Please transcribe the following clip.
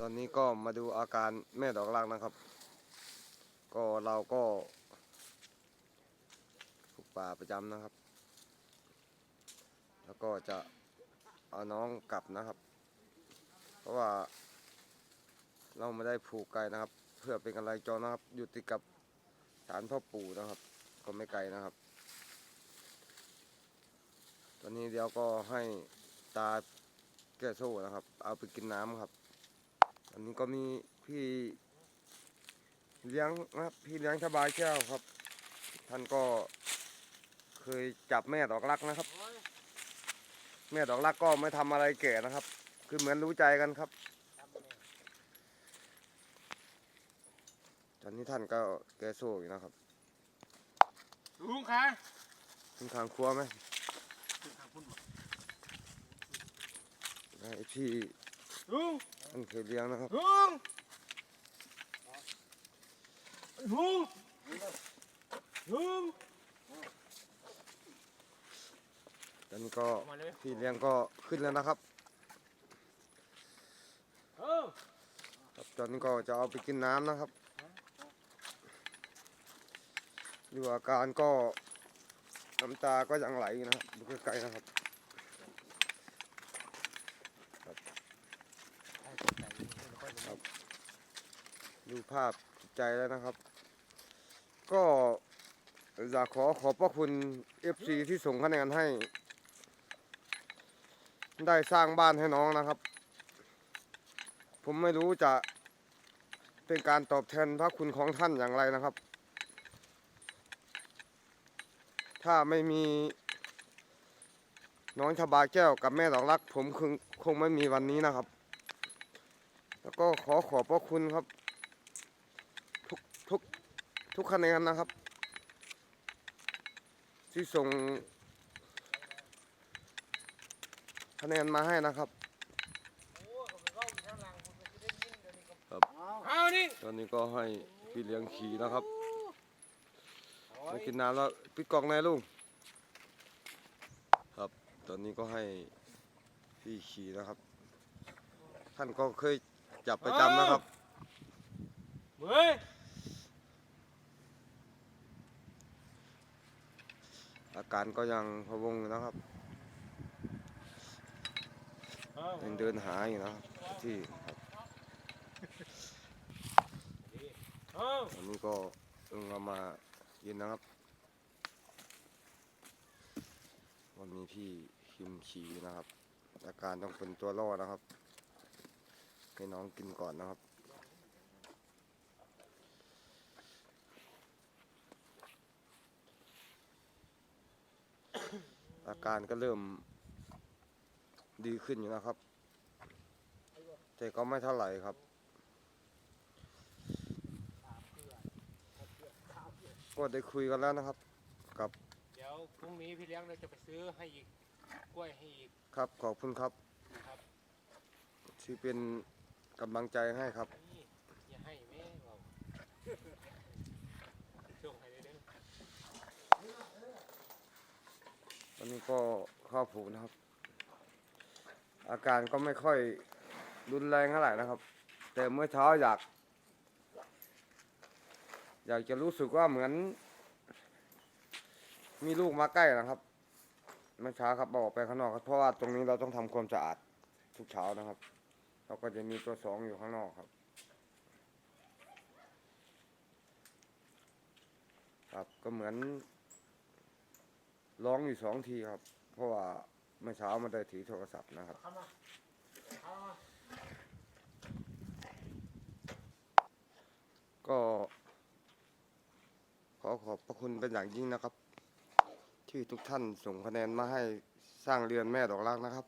ตอนนี้ก็มาดูอาการแม่ดอกรักนะครับ ก็เราก็ปลูกป่าประจำนะครับ แล้วก็จะเอาน้องกลับนะครับ เพราะว่า เราไม่ได้ผูกไกลนะครับ เพื่อเป็นกำไรจรนะครับ อยู่ติดกับศาลพ่อปู่นะครับ ก็ไม่ไกลนะครับ ตอนนี้เดี๋ยวก็ให้ตาแก้โซ่นะครับ เอาไปกินน้ำครับ อันนี้ก็มีพี่เลี้ยงนะครับพี่เลี้ยงสบายแก้วครับ ท่านก็เคยจับแม่ดอกรักนะครับ แม่ดอกรักก็ไม่ทำอะไรแก่นะครับ คือเหมือนรู้ใจกันครับตอนนี้ท่านก็แก้โซ่อยู่นะครับลุงคะขึ้นทางครัวไหมให้พี่ ลุงท่านเคยเลี้ยงนะครับลุงลุงลุงตอนนี้ก็มาเลยพี่เลี้ยงก็ขึ้นแล้วนะครับเออครับตอนนี้ก็จะเอาไปกินน้ำนะครับดูอาการก็น้ำตาก็ยังไหลอยู่นะครับดูใกล้ๆนะครับ ดูภาพใจแล้วนะครับ ก็อยากขอขอบพระคุณ FC ที่ส่งคะแนนให้ ได้สร้างบ้านให้น้องนะครับ ผมไม่รู้จะเป็นการตอบแทนพระคุณของท่านอย่างไรนะครับ ถ้าไม่มีน้องชบาแก้วกับแม่ดอกรัก ผมคงคงไม่มีวันนี้นะครับ แล้วก็ขอขอบพระคุณครับ ทุกทุกทุกคะแนนนะครับ ที่ส่งคะแนนมาให้นะครับเอานี่ตอนนี้ก็ให้พี่เลี้ยงขี่นะครับมากินน้ำแล้วปิดกล่องในลุงครับ ตอนนี้ก็ให้พี่ขี่นะครับ ท่านก็เคย จับประจำนะครับ เฮ้ยอาการก็ยังพะวงอยู่นะครับเอายังเดินหาอยู่นะครับที่ครับเอาอันนี้ก็เพิ่งเอามากินนะครับ วันนี้พี่คิมขี่นะครับ อาการต้องเป็นตัวล่อนะครับ ให้น้องกินก่อนนะครับ อาการก็เริ่มดีขึ้นอยู่นะครับ แต่ก็ไม่เท่าไหร่ครับ ก็ได้คุยกันแล้วนะครับ กับ เดี๋ยวพรุ่งนี้พี่เลี้ยงเราจะไปซื้อให้อีกกล้วยให้อีกครับขอบคุณครับนะครับที่เป็น กำลังใจให้ครับ อย่าให้แม่เราส่งให้เด้อตอนนี้ก็ข้าผูกนะครับ อาการก็ไม่ค่อยรุนแรงเท่าไหร่นะครับ แต่เมื่อเช้าอยาก อยากจะรู้สึกว่าเหมือน มีลูกมาใกล้นะครับเมื่อเช้าครับออกไปข้างนอกครับเพราะว่าตรงนี้เราต้องทำความสะอาดทุกเช้านะครับ เราก็จะมีตัวสองอยู่ข้างนอกครับ ครับก็เหมือนร้องอยู่สองทีครับ เพราะว่าเมื่อเช้ามันได้ถือโทรศัพท์นะครับก็ขอขอบพระคุณเป็นอย่างยิ่งนะครับ ที่ทุกท่านส่งคะแนนมาให้สร้างเรือนแม่ดอกรักนะครับ